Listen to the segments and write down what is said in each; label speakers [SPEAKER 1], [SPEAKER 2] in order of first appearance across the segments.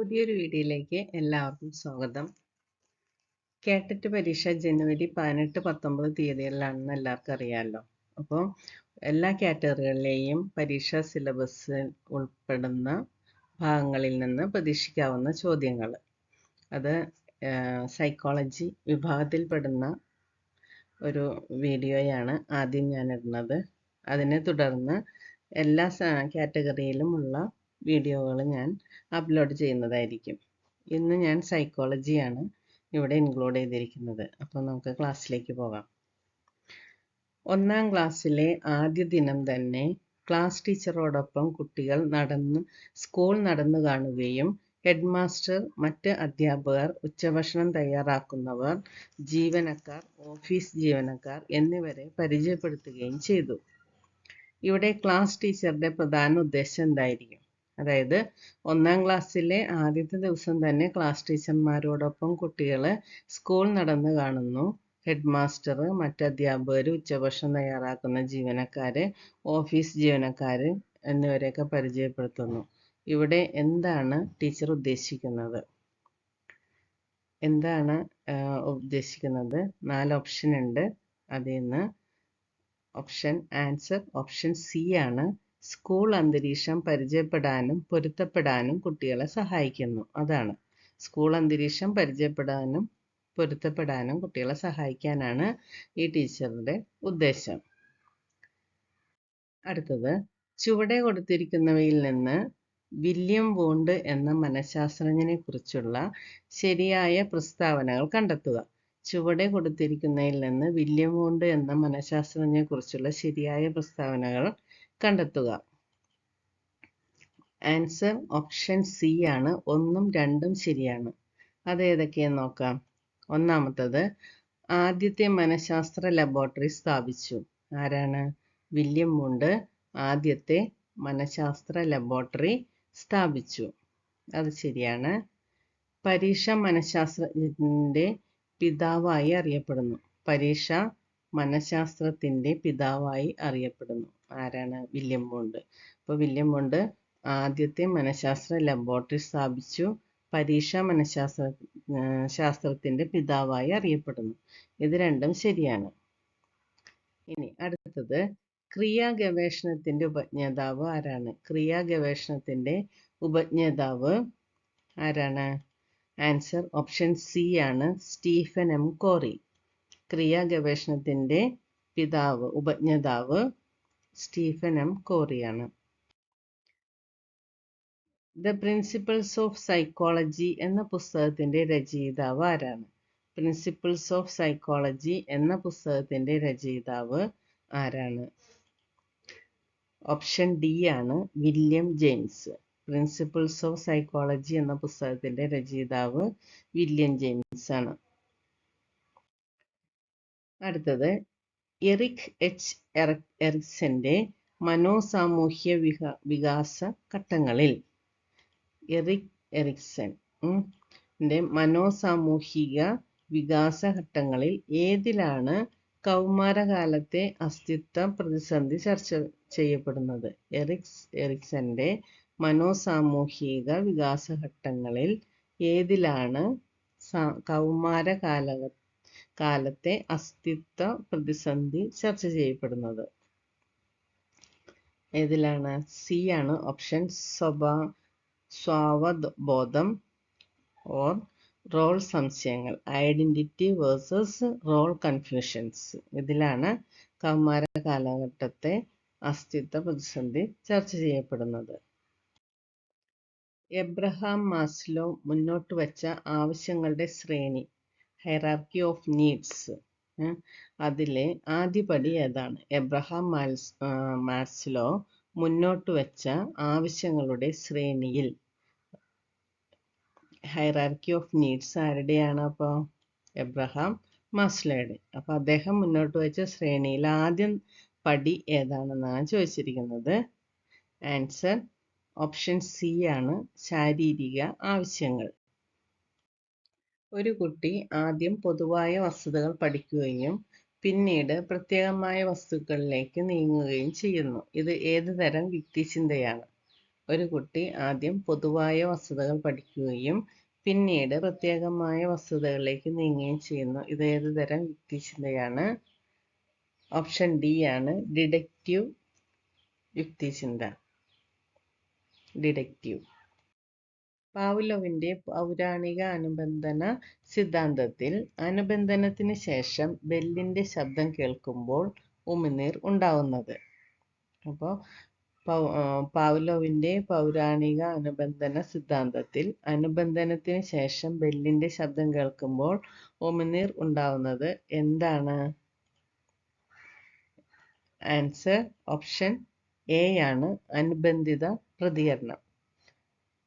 [SPEAKER 1] പുതിയൊരു വീഡിയോയിലേക്ക് എല്ലാവർക്കും സ്വാഗതം. കേട്ടിട്ട് പരീക്ഷ ജനുവരി പതിനെട്ട് പത്തൊമ്പത് തീയതികളിലാണെന്ന് എല്ലാവർക്കും അറിയാമല്ലോ. അപ്പോൾ എല്ലാ കാറ്റഗറികളിലെയും പരീക്ഷാ സിലബസ് ഉൾപ്പെടുന്ന ഭാഗങ്ങളിൽ നിന്ന് പ്രതീക്ഷിക്കാവുന്ന ചോദ്യങ്ങൾ. അത് സൈക്കോളജി വിഭാഗത്തിൽപ്പെടുന്ന ഒരു വീഡിയോയാണ് ആദ്യം ഞാൻ ഇടുന്നത് അതിനെ തുടർന്ന് എല്ലാ കാറ്റഗറിയിലുമുള്ള വീഡിയോകൾ ഞാൻ അപ്ലോഡ് ചെയ്യുന്നതായിരിക്കും. ഇന്ന് ഞാൻ സൈക്കോളജിയാണ് ഇവിടെ ഇൻക്ലൂഡ് ചെയ്തിരിക്കുന്നത്. അപ്പോൾ നമുക്ക് ക്ലാസ്സിലേക്ക് പോകാം. ഒന്നാം ക്ലാസ്സിലെ ആദ്യ ദിനം തന്നെ ക്ലാസ് ടീച്ചറോടൊപ്പം കുട്ടികൾ നടന്ന് സ്കൂൾ നടന്നു കാണുകയും ഹെഡ് മാസ്റ്റർ മറ്റ് അധ്യാപകർ ഉച്ചഭക്ഷണം തയ്യാറാക്കുന്നവർ ജീവനക്കാർ ഓഫീസ് ജീവനക്കാർ എന്നിവരെ പരിചയപ്പെടുത്തുകയും ചെയ്തു. ഇവിടെ ക്ലാസ് ടീച്ചറുടെ പ്രധാന ഉദ്ദേശം എന്തായിരിക്കും? അതായത് ഒന്നാം ക്ലാസ്സിലെ ആദ്യത്തെ ദിവസം തന്നെ ക്ലാസ് ടീച്ചർമാരോടൊപ്പം കുട്ടികൾ സ്കൂൾ നടന്ന് കാണുന്നു. ഹെഡ് മാസ്റ്റർ മറ്റ് അധ്യാപകർ ഉച്ചഭക്ഷണം തയ്യാറാക്കുന്ന ജീവനക്കാർ ഓഫീസ് ജീവനക്കാർ എന്നിവരെയൊക്കെ പരിചയപ്പെടുത്തുന്നു. ഇവിടെ എന്താണ് ടീച്ചർ ഉദ്ദേശിക്കുന്നത്? എന്താണ് ഉദ്ദേശിക്കുന്നത്? നാല് ഓപ്ഷൻ ഉണ്ട്. അതിൽ നിന്ന് ഓപ്ഷൻ ആൻസർ ഓപ്ഷൻ സി ആണ്. സ്കൂൾ അന്തരീക്ഷം പരിചയപ്പെടാനും പൊരുത്തപ്പെടാനും കുട്ടികളെ സഹായിക്കുന്നു. അതാണ്. സ്കൂൾ അന്തരീക്ഷം പരിചയപ്പെടാനും പൊരുത്തപ്പെടാനും കുട്ടികളെ സഹായിക്കാനാണ് ഈ ടീച്ചറുടെ ഉദ്ദേശം. അടുത്തത് ചുവടെ കൊടുത്തിരിക്കുന്നവയിൽ നിന്ന് വില്യം വോണ്ട് എന്ന മനഃശാസ്ത്രജ്ഞനെ കുറിച്ചുള്ള ശരിയായ പ്രസ്താവനകൾ കണ്ടെത്തുക. ചുവടെ കൊടുത്തിരിക്കുന്നതിൽ നിന്ന് വില്യം വോണ്ട് എന്ന മനഃശാസ്ത്രജ്ഞനെ കുറിച്ചുള്ള ശരിയായ പ്രസ്താവനകൾ കണ്ടെത്തുക. ആൻസർ ഓപ്ഷൻ സി ആണ്. ഒന്നും രണ്ടും ശരിയാണ്. അത് ഏതൊക്കെയെന്ന് നോക്കാം. ഒന്നാമത്തത് ആദ്യത്തെ മനഃശാസ്ത്ര ലബോറട്ടറി സ്ഥാപിച്ചു. ആരാണ്? വില്യം മുണ്ട് ആദ്യത്തെ മനഃശാസ്ത്ര ലബോറട്ടറി സ്ഥാപിച്ചു. അത് ശരിയാണ്. പരീക്ഷ മനഃശാസ്ത്രജ്ഞന്റെ പിതാവായി അറിയപ്പെടുന്നു. പരീക്ഷ മനഃശാസ്ത്രത്തിന്റെ പിതാവായി അറിയപ്പെടുന്നു. ആരാണ്? William Bond. അപ്പോൾ വില്യം ബോണ്ട് ആദ്യത്തെ മനഃശാസ്ത്ര ലബോറട്ടറി സ്ഥാപിച്ചു. പരീക്ഷ മനഃശാസ്ത്ര ശാസ്ത്രത്തിന്റെ പിതാവായി അറിയപ്പെടുന്നു. ഇത് രണ്ടും ശരിയാണ്. ഇനി അടുത്തത് ക്രിയാ ഗവേഷണത്തിന്റെ ഉപജ്ഞാതാവ് ആരാണ്? ക്രിയാ ഗവേഷണത്തിന്റെ ഉപജ്ഞാതാവ് ആരാണ്? ആൻസർ ഓപ്ഷൻ സി ആണ് സ്റ്റീഫൻ എം കോറി. ക്രിയാ ഗവേഷണത്തിന്റെ പിതാവ് ഉപജ്ഞാതാവ് സ്റ്റീഫൻ എം കോറിയാണ്. ദ പ്രിൻസിപ്പിൾസ് ഓഫ് സൈക്കോളജി എന്ന പുസ്തകത്തിന്റെ രചയിതാവ് ആരാണ്? പ്രിൻസിപ്പിൾസ് ഓഫ് സൈക്കോളജി എന്ന പുസ്തകത്തിന്റെ രചയിതാവ് ആരാണ്? ഓപ്ഷൻ ഡി ആണ് William James. Principles of psychology എന്ന പുസ്തകത്തിന്റെ രചയിതാവ് വില്യം ജെയിംസ് ആണ് അടുത്തത് എറിക് എച്ച് എറിക്സന്റെ മനോസാമൂഹ്യ വിക വികാസ ഘട്ടങ്ങളിൽ. എറിക് എറിക്സൺ മനോസാമൂഹിക വികാസ ഘട്ടങ്ങളിൽ ഏതിലാണ് കൗമാരകാലത്തെ അസ്തിത്വ പ്രതിസന്ധി ചർച്ച ചെയ്യപ്പെടുന്നത്? എറിക്സ് എറിക്സന്റെ മനോസാമൂഹിക വികാസ ഘട്ടങ്ങളിൽ ഏതിലാണ് കൗമാര കാല കാലത്തെ അസ്തിത്വ പ്രതിസന്ധി ചർച്ച ചെയ്യപ്പെടുന്നത്. ഏതിലാണ്? സി ആണ് ഓപ്ഷൻ സ്വഭാ സ്വാവബോധം ഓർ റോൾ സംശയങ്ങൾ. ഐഡന്റിറ്റി വേഴ്സസ് റോൾ കൺഫ്യൂഷൻസ് ഇതിലാണ് കൗമാര കാലഘട്ടത്തെ അസ്തിത്വ പ്രതിസന്ധി ചർച്ച ചെയ്യപ്പെടുന്നത്. എബ്രഹാം മാസ്ലോ മുന്നോട്ട് വെച്ച ആവശ്യങ്ങളുടെ ശ്രേണി. ഹൈറാർക്കി ഓഫ് നീഡ്സ് അതിലെ ആദ്യപടി ഏതാണ്? എബ്രഹാം മാൽസ് മാർസിലോ മുന്നോട്ട് വെച്ച ആവശ്യങ്ങളുടെ ശ്രേണിയിൽ. ഹൈറാർക്കി ഓഫ് നീഡ്സ് ആരുടെയാണ് അപ്പോൾ എബ്രഹാം മാസ്ലോയുടെ അപ്പോൾ അദ്ദേഹം മുന്നോട്ട് വെച്ച ശ്രേണിയിൽ ആദ്യം പടി ഏതാണെന്നാണ് ചോദിച്ചിരിക്കുന്നത്. ആൻസർ ഓപ്ഷൻ സി ആണ് ശാരീരിക ആവശ്യങ്ങൾ. ഒരു കുട്ടി ആദ്യം പൊതുവായ വസ്തുതകൾ പഠിക്കുകയും പിന്നീട് പ്രത്യേകമായ വസ്തുക്കളിലേക്ക് നീങ്ങുകയും ചെയ്യുന്നു. ഇത് ഏത് തരം യുക്തിചിന്തയാണ് ഒരു കുട്ടി ആദ്യം പൊതുവായ വസ്തുതകൾ പഠിക്കുകയും പിന്നീട് പ്രത്യേകമായ വസ്തുതകളിലേക്ക് നീങ്ങുകയും ചെയ്യുന്നു. ഇത് ഏത് തരം യുക്തിചിന്തയാണ് ഓപ്ഷൻ ഡി ആണ് ഡിഡക്റ്റീവ് യുക്തിചിന്ത ഡിഡക്റ്റീവ്. പാവ്ലോവിന്റെ പൗരാണിക അനുബന്ധന സിദ്ധാന്തത്തിൽ അനുബന്ധനത്തിന് ശേഷം ബെല്ലിന്റെ ശബ്ദം കേൾക്കുമ്പോൾ ഉമിനീർ ഉണ്ടാവുന്നത്. അപ്പോൾ പാവ്ലോവിന്റെ പൗരാണിക അനുബന്ധന സിദ്ധാന്തത്തിൽ അനുബന്ധനത്തിന് ശേഷം ബെല്ലിന്റെ ശബ്ദം കേൾക്കുമ്പോൾ ഉമിനീർ ഉണ്ടാവുന്നത് എന്താണ്? ആൻസർ ഓപ്ഷൻ എ ആണ് അനുബന്ധിത പ്രതികരണം.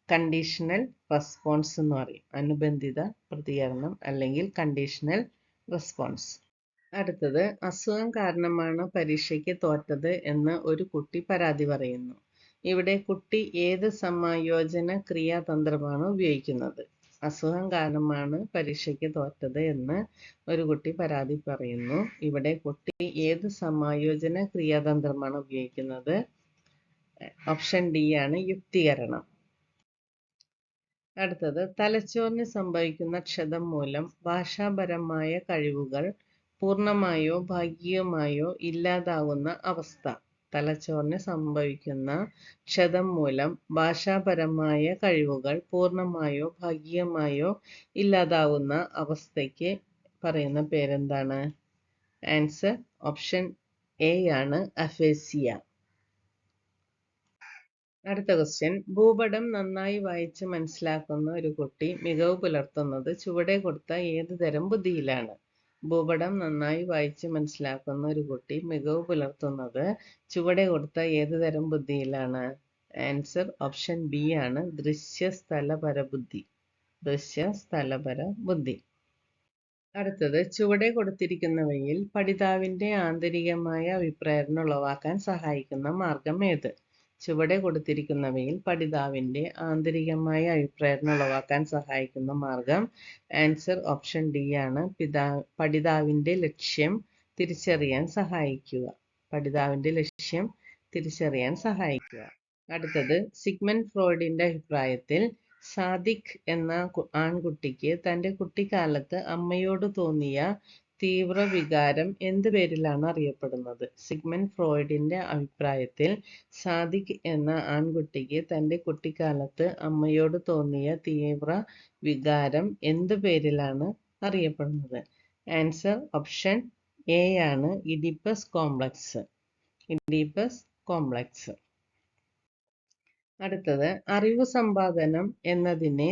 [SPEAKER 1] കണ്ടീഷണൽ റെസ്പോൺസ് എന്ന് പറയും. അനുബന്ധിത പ്രതികരണം അല്ലെങ്കിൽ കണ്ടീഷണൽ റെസ്പോൺസ് അടുത്തത് അസുഖം കാരണമാണ് പരീക്ഷയ്ക്ക് തോറ്റത് എന്ന് ഒരു കുട്ടി പരാതി പറയുന്നു. ഇവിടെ കുട്ടി ഏത് സമായോജന ക്രിയാതന്ത്രമാണ് ഉപയോഗിക്കുന്നത്? അസുഖം കാരണമാണ് പരീക്ഷയ്ക്ക് തോറ്റത് എന്ന് ഒരു കുട്ടി പരാതി പറയുന്നു. ഇവിടെ കുട്ടി ഏത് സമായോജന ക്രിയാതന്ത്രമാണ് ഉപയോഗിക്കുന്നത്? ഓപ്ഷൻ ഡി ആണ് യുക്തീകരണം. അടുത്തത് തലച്ചോറിന് സംഭവിക്കുന്ന ക്ഷതം മൂലം ഭാഷാപരമായ കഴിവുകൾ പൂർണമായോ ഭാഗികമായോ ഇല്ലാതാകുന്ന അവസ്ഥ. തലച്ചോറിന് സംഭവിക്കുന്ന ക്ഷതം മൂലം ഭാഷാപരമായ കഴിവുകൾ പൂർണമായോ ഭാഗികമായോ ഇല്ലാതാകുന്ന അവസ്ഥയ്ക്ക് പറയുന്ന പേരെന്താണ്? ആൻസർ ഓപ്ഷൻ എ ആണ് അഫേസിയ. അടുത്ത ക്വസ്റ്റ്യൻ ഭൂപടം നന്നായി വായിച്ച് മനസ്സിലാക്കുന്ന ഒരു കുട്ടി മികവ് പുലർത്തുന്നത് ചുവടെ കൊടുത്ത ഏത് തരം ബുദ്ധിയിലാണ്? ഭൂപടം നന്നായി വായിച്ച് മനസ്സിലാക്കുന്ന ഒരു കുട്ടി മികവ് പുലർത്തുന്നത് ചുവടെ കൊടുത്ത ഏത് തരം ബുദ്ധിയിലാണ്? ആൻസർ ഓപ്ഷൻ ബി ആണ്. ദൃശ്യ സ്ഥലപര ബുദ്ധി ദൃശ്യ സ്ഥലപര ബുദ്ധി അടുത്തത് ചുവടെ കൊടുത്തിരിക്കുന്നവയിൽ പഠിതാവിന്റെ ആന്തരികമായ അഭിപ്രേരണ ഉളവാക്കാൻ സഹായിക്കുന്ന മാർഗം ഏത്? ചുവടെ കൊടുത്തിരിക്കുന്നവയിൽ പഠിതാവിന്റെ ആന്തരികമായ അഭിപ്രേരണ ഉളവാക്കാൻ സഹായിക്കുന്ന മാർഗം ആൻസർ ഓപ്ഷൻ ഡി ആണ്. പിതാ പഠിതാവിന്റെ ലക്ഷ്യം തിരിച്ചറിയാൻ സഹായിക്കുക. പഠിതാവിന്റെ ലക്ഷ്യം തിരിച്ചറിയാൻ സഹായിക്കുക. അടുത്തത് സിഗ്മണ്ട് ഫ്രോയിഡിന്റെ അഭിപ്രായത്തിൽ സാദിഖ് എന്ന ആൺകുട്ടിക്ക് തന്റെ കുട്ടിക്കാലത്ത് അമ്മയോട് തോന്നിയ തീവ്ര വികാരം എന്ത് പേരിലാണ് അറിയപ്പെടുന്നത്? സിഗ്മണ്ട് ഫ്രോയിഡിന്റെ അഭിപ്രായത്തിൽ സാദിഖ് എന്ന ആൺകുട്ടിക്ക് തന്റെ കുട്ടിക്കാലത്ത് അമ്മയോട് തോന്നിയ തീവ്ര വികാരം എന്ത് പേരിലാണ് അറിയപ്പെടുന്നത്? ആൻസർ ഓപ്ഷൻ ആണ് ഇഡിപ്പസ് കോംപ്ലക്സ്. Oedipus complex. അടുത്തത് അറിവ് സമ്പാദനം എന്നതിനെ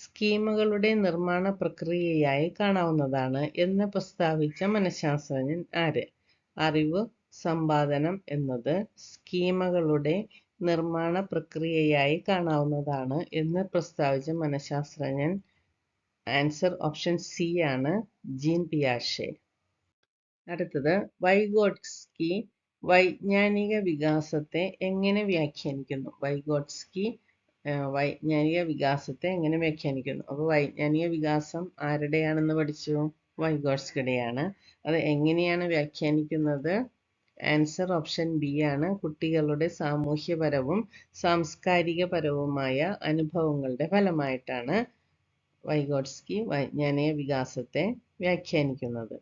[SPEAKER 1] സ്കീമുകളുടെ നിർമ്മാണ പ്രക്രിയയായി കാണാവുന്നതാണ് എന്ന് പ്രസ്താവിച്ച മനഃശാസ്ത്രജ്ഞൻ ആര്? അറിവ് സമ്പാദനം എന്നത് സ്കീമകളുടെ നിർമ്മാണ പ്രക്രിയയായി കാണാവുന്നതാണ് എന്ന് പ്രസ്താവിച്ച മനഃശാസ്ത്രജ്ഞൻ ആൻസർ ഓപ്ഷൻ സി ആണ് ജീൻ പിയാഷെ. അടുത്തത് വൈഗോട്സ്കി വൈജ്ഞാനിക വികാസത്തെ എങ്ങനെ വ്യാഖ്യാനിക്കുന്നു? വൈഗോട്സ്കി വൈജ്ഞാനിക വികാസത്തെ എങ്ങനെ വ്യാഖ്യാനിക്കുന്നു? അപ്പോൾ വൈജ്ഞാനിക വികാസം ആരുടെയാണെന്ന് പഠിച്ചു? വൈഗോട്സ്കിയുടെയാണ്. അത് എങ്ങനെയാണ് വ്യാഖ്യാനിക്കുന്നത്? ആൻസർ ഓപ്ഷൻ ബി ആണ്. കുട്ടികളുടെ സാമൂഹ്യപരവും സാംസ്കാരികപരവുമായ അനുഭവങ്ങളുടെ ഫലമായിട്ടാണ് വൈഗോട്സ്കി വൈജ്ഞാനിക വികാസത്തെ വ്യാഖ്യാനിക്കുന്നത്.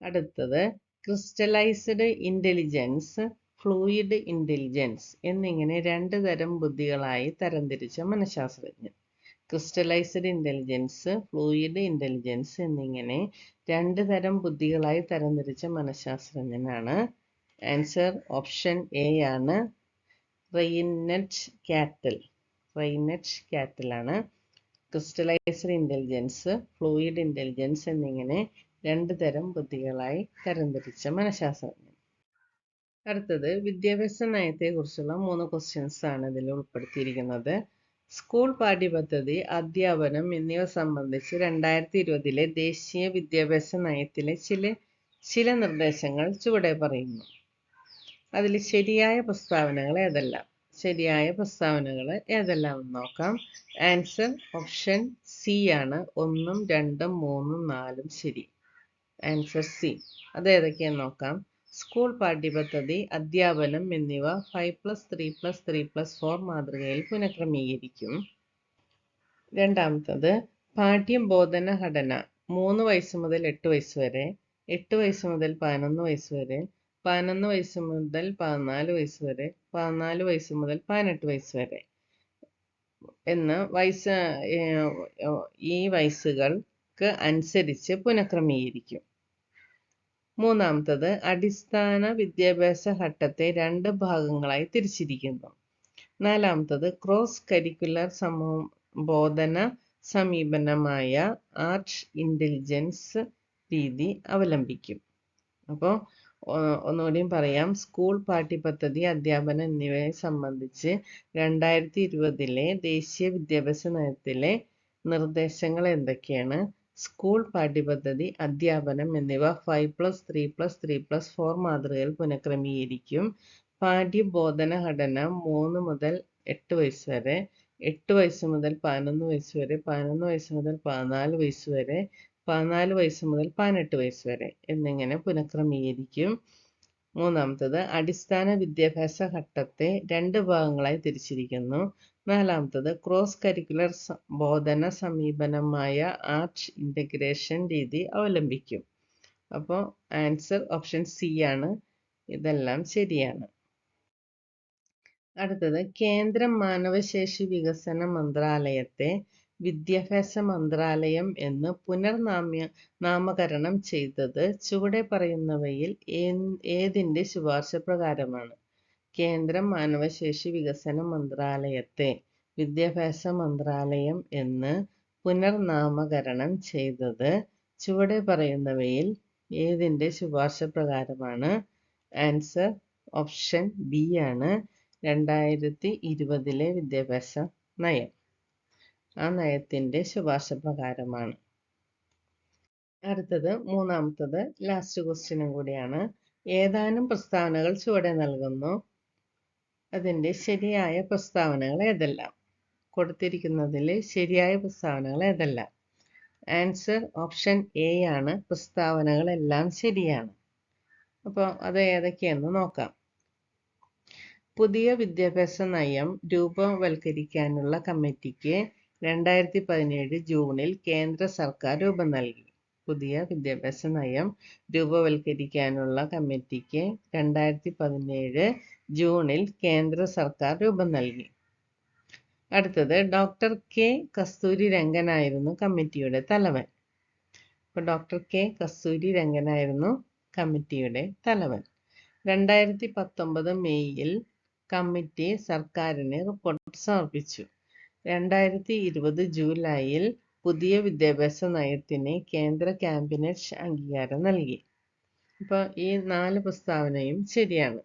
[SPEAKER 1] അടുത്തത് ക്രിസ്റ്റലൈസ്ഡ് ഇന്റലിജൻസ് ഫ്ലൂയിഡ് ഇന്റലിജൻസ് എന്നിങ്ങനെ രണ്ട് തരം ബുദ്ധികളായി തരംതിരിച്ച മനഃശാസ്ത്രജ്ഞൻ ക്രിസ്റ്റലൈസ്ഡ് ഇന്റലിജൻസ് ഫ്ലൂയിഡ് ഇന്റലിജൻസ് എന്നിങ്ങനെ രണ്ട് തരം ബുദ്ധികളായി തരംതിരിച്ച മനഃശാസ്ത്രജ്ഞനാണ്. ആൻസർ ഓപ്ഷൻ എ ആണ്. റെയിനറ്റ് കാറ്റൽ റെയിനറ്റ് കാറ്റലാണ് ക്രിസ്റ്റലൈസ്ഡ് ഇന്റലിജൻസ് ഫ്ലൂയിഡ് ഇന്റലിജൻസ് എന്നിങ്ങനെ രണ്ട് തരം ബുദ്ധികളായി തരംതിരിച്ച മനഃശാസ്ത്രജ്ഞൻ. അടുത്തത് വിദ്യാഭ്യാസ നയത്തെക്കുറിച്ചുള്ള മൂന്ന് ക്വസ്റ്റ്യൻസ് ആണ് ഇതിൽ ഉൾപ്പെടുത്തിയിരിക്കുന്നത്. സ്കൂൾ പാഠ്യപദ്ധതി അധ്യാപനം എന്നിവ സംബന്ധിച്ച് രണ്ടായിരത്തി ഇരുപതിലെ ദേശീയ വിദ്യാഭ്യാസ നയത്തിലെ ചില ചില നിർദ്ദേശങ്ങൾ ചുവടെ പറയുന്നു. അതിൽ ശരിയായ പ്രസ്താവനകൾ ഏതെല്ലാം? ശരിയായ പ്രസ്താവനകൾ ഏതെല്ലാം എന്ന് നോക്കാം. ആൻസർ ഓപ്ഷൻ സി ആണ്. ഒന്നും രണ്ടും മൂന്നും നാലും ശരി. ആൻസർ സി അത് ഏതൊക്കെയാന്ന് നോക്കാം. സ്കൂൾ പാഠ്യപദ്ധതി അധ്യാപനം എന്നിവ five plus three plus three plus four മാതൃകയിൽ പുനഃക്രമീകരിക്കും. രണ്ടാമത്തത് പാഠ്യം ബോധന ഘടന. മൂന്ന് വയസ്സ് മുതൽ എട്ട് വയസ്സ് വരെ എട്ട് വയസ്സ് മുതൽ പതിനൊന്ന് വയസ്സ് വരെ പതിനൊന്ന് വയസ്സ് മുതൽ പതിനാല് വയസ്സ് വരെ പതിനാല് വയസ്സ് മുതൽ പതിനെട്ട് വയസ്സ് വരെ. എന്ന് വയസ്സ് ഈ വയസ്സുകൾക്ക് അനുസരിച്ച് പുനഃക്രമീകരിക്കും. മൂന്നാമത്തത് അടിസ്ഥാന വിദ്യാഭ്യാസ ഘട്ടത്തെ രണ്ട് ഭാഗങ്ങളായി തിരിച്ചിരിക്കുന്നു. നാലാമത്തത് ക്രോസ് കരിക്കുലർ സമൂ ബോധന സമീപനമായ ആർട്ട് ഇന്റലിജൻസ് രീതി അവലംബിക്കും. അപ്പോൾ ഒന്നുകൂടിയും പറയാം. സ്കൂൾ പാഠ്യപദ്ധതി അധ്യാപനം എന്നിവയെ സംബന്ധിച്ച് രണ്ടായിരത്തി ഇരുപതിലെ ദേശീയ വിദ്യാഭ്യാസ നയത്തിലെ നിർദ്ദേശങ്ങൾ എന്തൊക്കെയാണ്? സ്കൂൾ പാഠ്യപദ്ധതി അധ്യാപനം എന്നിവ five plus three plus three plus four മാതൃകയിൽ പുനഃക്രമീകരിക്കും. പാഠ്യബോധന ഘടന മൂന്ന് മുതൽ എട്ട് വയസ്സ് വരെ എട്ട് വയസ്സ് മുതൽ പതിനൊന്ന് വയസ്സ് വരെ പതിനൊന്ന് വയസ്സ് മുതൽ പതിനാല് വയസ്സ് വരെ പതിനാല് വയസ്സ് മുതൽ പതിനെട്ട് വയസ്സ് വരെ എന്നിങ്ങനെ പുനഃക്രമീകരിക്കും. മൂന്നാമത്തത് അടിസ്ഥാന വിദ്യാഭ്യാസ ഘട്ടത്തെ രണ്ട് ഭാഗങ്ങളായി തിരിച്ചിരിക്കുന്നു. നാലാമത്തത് ക്രോസ് കരിക്കുലർ ബോധന സമീപനമായ ആർട്സ് ഇന്റഗ്രേഷൻ രീതി അവലംബിക്കും. അപ്പോൾ ആൻസർ ഓപ്ഷൻ സി ആണ്. ഇതെല്ലാം ശരിയാണ്. അടുത്തത് കേന്ദ്ര മാനവശേഷി വികസന മന്ത്രാലയത്തെ വിദ്യാഭ്യാസ മന്ത്രാലയം എന്ന് പുനർനാമ്യ നാമകരണം ചെയ്തത് ചുവടെ പറയുന്നവയിൽ ഏതിന്റെ ശുപാർശ പ്രകാരമാണ്? കേന്ദ്ര മാനവശേഷി വികസന മന്ത്രാലയത്തെ വിദ്യാഭ്യാസ മന്ത്രാലയം എന്ന് പുനർനാമകരണം ചെയ്തത് ചുവടെ പറയുന്നവയിൽ ഏതിന്റെ ശുപാർശ പ്രകാരമാണ്? ആൻസർ ഓപ്ഷൻ ബി ആണ്. രണ്ടായിരത്തി ഇരുപതിലെ വിദ്യാഭ്യാസ നയം. ആ നയത്തിന്റെ ശുപാർശ പ്രകാരമാണ്. അടുത്തത് മൂന്നാമത്തത് ലാസ്റ്റ് ക്വസ്റ്റ്യനും കൂടിയാണ്. ഏതാനും പ്രസ്താവനകൾ ചുവടെ നൽകുന്നു. അതിന്റെ ശരിയായ പ്രസ്താവനകൾ ഏതെല്ലാം? കൊടുത്തിരിക്കുന്നതിൽ ശരിയായ പ്രസ്താവനകൾ ഏതെല്ലാം? ആൻസർ ഓപ്ഷൻ എ ആണ്. പ്രസ്താവനകളെല്ലാം ശരിയാണ്. അപ്പോൾ അത് ഏതൊക്കെയെന്ന് നോക്കാം. പുതിയ വിദ്യാഭ്യാസ നയം രൂപവൽക്കരിക്കാനുള്ള കമ്മിറ്റിക്ക് രണ്ടായിരത്തി പതിനേഴ് ജൂണിൽ കേന്ദ്ര സർക്കാർ രൂപം നൽകി. പുതിയ വിദ്യാഭ്യാസ നയം രൂപവൽക്കരിക്കാനുള്ള കമ്മിറ്റിക്ക് രണ്ടായിരത്തി പതിനേഴ് ജൂണിൽ കേന്ദ്ര സർക്കാർ രൂപം നൽകി. അടുത്തത് ഡോക്ടർ കെ കസ്തൂരി രംഗനായിരുന്നു കമ്മിറ്റിയുടെ തലവൻ. അപ്പോൾ ഡോക്ടർ കെ കസ്തൂരി രംഗനായിരുന്നു കമ്മിറ്റിയുടെ തലവൻ. രണ്ടായിരത്തി പത്തൊമ്പത് മെയ്യിൽ കമ്മിറ്റി സർക്കാരിന് റിപ്പോർട്ട് സമർപ്പിച്ചു. രണ്ടായിരത്തി ഇരുപത് ജൂലൈയിൽ പുതിയ വിദ്യാഭ്യാസ നയത്തിന് കേന്ദ്ര ക്യാബിനറ്റ് അംഗീകാരം നൽകി. അപ്പോൾ ഈ നാല് പ്രസ്താവനയും ശരിയാണ്.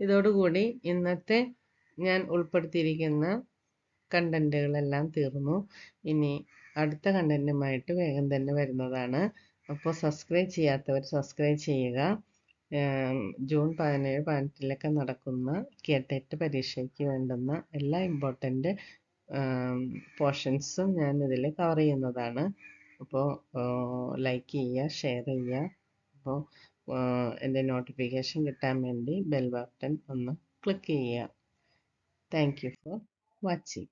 [SPEAKER 1] ഇതോടുകൂടി ഇന്നത്തെ ഞാൻ ഉൾപ്പെടുത്തിയിരിക്കുന്ന കണ്ടന്റുകളെല്ലാം തീർന്നു. ഇനി അടുത്ത കണ്ടന്റുമായിട്ട് വേഗം തന്നെ വരുന്നതാണ്. അപ്പോൾ സബ്സ്ക്രൈബ് ചെയ്യാത്തവർ സബ്സ്ക്രൈബ് ചെയ്യുക. ജൂൺ പതിനേഴ് പതിനെട്ടിലൊക്കെ നടക്കുന്ന കേട്ടേറ്റ് പരീക്ഷയ്ക്ക് വേണ്ടുന്ന എല്ലാ ഇമ്പോർട്ടന്റ് പോർഷൻസും ഞാൻ ഇതിൽ കവർ ചെയ്യുന്നതാണ്. അപ്പോൾ ലൈക്ക് ചെയ്യുക ഷെയർ ചെയ്യുക. അപ്പോൾ എന്റെ നോട്ടിഫിക്കേഷൻ കിട്ടാൻ വേണ്ടി ബെൽ ബട്ടൺ ഒന്ന് ക്ലിക്ക് ചെയ്യുക. Thank you for watching